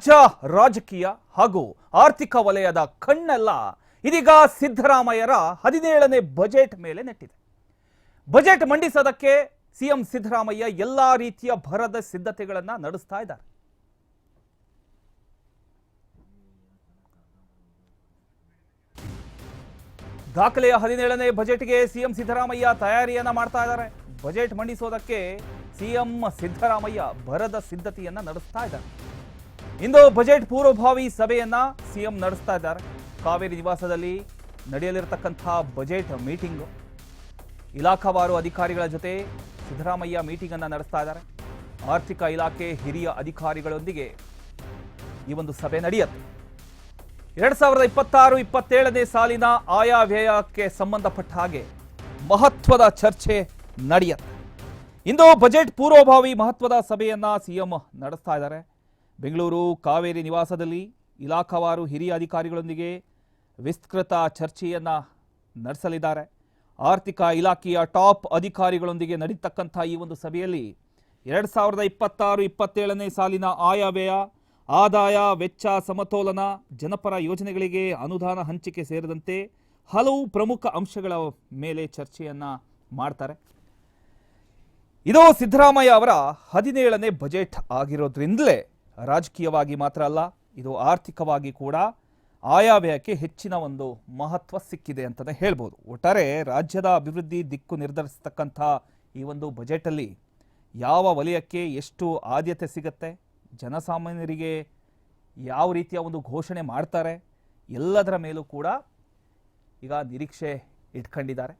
ರಾಜ್ಯ, ರಾಜಕೀಯ ಹಾಗೂ ಆರ್ಥಿಕ ವಲಯದ ಕಣ್ಣೆಲ್ಲ ಇದೀಗ ಸಿದ್ದರಾಮಯ್ಯರ ಹದಿನೇಳನೇ ಬಜೆಟ್ ಮೇಲೆ ನೆಟ್ಟಿದೆ. ಬಜೆಟ್ ಮಂಡಿಸೋದಕ್ಕೆ ಸಿಎಂ ಸಿದ್ದರಾಮಯ್ಯ ಎಲ್ಲಾ ರೀತಿಯ ಭರದ ಸಿದ್ಧತೆಗಳನ್ನ ನಡೆಸ್ತಾ ಇದ್ದಾರೆ. ದಾಖಲೆಯ ಹದಿನೇಳನೇ ಬಜೆಟ್ಗೆ ಸಿಎಂ ಸಿದ್ದರಾಮಯ್ಯ ತಯಾರಿಯನ್ನ ಮಾಡ್ತಾ ಇದ್ದಾರೆ. ಬಜೆಟ್ ಮಂಡಿಸೋದಕ್ಕೆ ಸಿಎಂ ಸಿದ್ದರಾಮಯ್ಯ ಭರದ ಸಿದ್ಧತೆಯನ್ನ ನಡೆಸ್ತಾ ಇದ್ದಾರೆ. ಇಂದು ಬಜೆಟ್ ಪೂರ್ವಭಾವಿ ಸಭೆಯನ್ನ ಸಿಎಂ ನಡೆಸ್ತಾ ಇದ್ದಾರೆ. ಕಾವೇರಿ ನಿವಾಸದಲ್ಲಿ ನಡೆಯಲಿರತಕ್ಕಂತಹ ಬಜೆಟ್ ಮೀಟಿಂಗ್. ಇಲಾಖಾವಾರು ಅಧಿಕಾರಿಗಳ ಜೊತೆ ಸಿದ್ದರಾಮಯ್ಯ ಮೀಟಿಂಗ್ ಅನ್ನ ನಡೆಸ್ತಾ ಇದ್ದಾರೆ. ಆರ್ಥಿಕ ಇಲಾಖೆ ಹಿರಿಯ ಅಧಿಕಾರಿಗಳೊಂದಿಗೆ ಈ ಒಂದು ಸಭೆ ನಡೆಯುತ್ತೆ. ಎರಡ್ ಸಾವಿರದ ಇಪ್ಪತ್ತಾರು, ಇಪ್ಪತ್ತೇಳನೇ ಸಾಲಿನ ಆಯಾ ವ್ಯಯಕ್ಕೆ ಸಂಬಂಧಪಟ್ಟ ಹಾಗೆ ಮಹತ್ವದ ಚರ್ಚೆ ನಡೆಯುತ್ತೆ. ಇಂದು ಬಜೆಟ್ ಪೂರ್ವಭಾವಿ ಮಹತ್ವದ ಸಭೆಯನ್ನ ಸಿಎಂ ನಡೆಸ್ತಾ ಇದ್ದಾರೆ. ಬೆಂಗಳೂರು ಕಾವೇರಿ ನಿವಾಸದಲ್ಲಿ ಇಲಾಖಾವಾರು ಹಿರಿಯ ಅಧಿಕಾರಿಗಳೊಂದಿಗೆ ವಿಸ್ತೃತ ಚರ್ಚೆಯನ್ನು ನಡೆಸಲಿದ್ದಾರೆ. ಆರ್ಥಿಕ ಇಲಾಖೆಯ ಟಾಪ್ ಅಧಿಕಾರಿಗಳೊಂದಿಗೆ ನಡೀತಕ್ಕಂಥ ಈ ಒಂದು ಸಭೆಯಲ್ಲಿ ಎರಡು ಸಾವಿರದ ಇಪ್ಪತ್ತಾರು, ಇಪ್ಪತ್ತೇಳನೇ ಸಾಲಿನ ಆಯವ್ಯಯ, ಆದಾಯ, ವೆಚ್ಚ, ಸಮತೋಲನ, ಜನಪರ ಯೋಜನೆಗಳಿಗೆ ಅನುದಾನ ಹಂಚಿಕೆ ಸೇರಿದಂತೆ ಹಲವು ಪ್ರಮುಖ ಅಂಶಗಳ ಮೇಲೆ ಚರ್ಚೆಯನ್ನ ಮಾಡ್ತಾರೆ. ಇದು ಸಿದ್ದರಾಮಯ್ಯ ಅವರ ಹದಿನೇಳನೇ ಬಜೆಟ್ ಆಗಿರೋದ್ರಿಂದಲೇ ರಾಜಕೀಯವಾಗಿ ಮಾತ್ರ ಅಲ್ಲ, ಇದು ಆರ್ಥಿಕವಾಗಿ ಕೂಡ ಆಯವ್ಯಯಕ್ಕೆ ಹೆಚ್ಚಿನ ಒಂದು ಮಹತ್ವ ಸಿಕ್ಕಿದೆ ಅಂತಲೇ ಹೇಳ್ಬೋದು. ಒಟ್ಟಾರೆ ರಾಜ್ಯದ ಅಭಿವೃದ್ಧಿ ದಿಕ್ಕು ನಿರ್ಧರಿಸತಕ್ಕಂಥ ಈ ಒಂದು ಬಜೆಟಲ್ಲಿ ಯಾವ ವಲಯಕ್ಕೆ ಎಷ್ಟು ಆದ್ಯತೆ ಸಿಗುತ್ತೆ, ಜನಸಾಮಾನ್ಯರಿಗೆ ಯಾವ ರೀತಿಯ ಒಂದು ಘೋಷಣೆ ಮಾಡ್ತಾರೆ, ಎಲ್ಲದರ ಮೇಲೂ ಕೂಡ ಈಗ ನಿರೀಕ್ಷೆ ಇಟ್ಕೊಂಡಿದ್ದಾರೆ.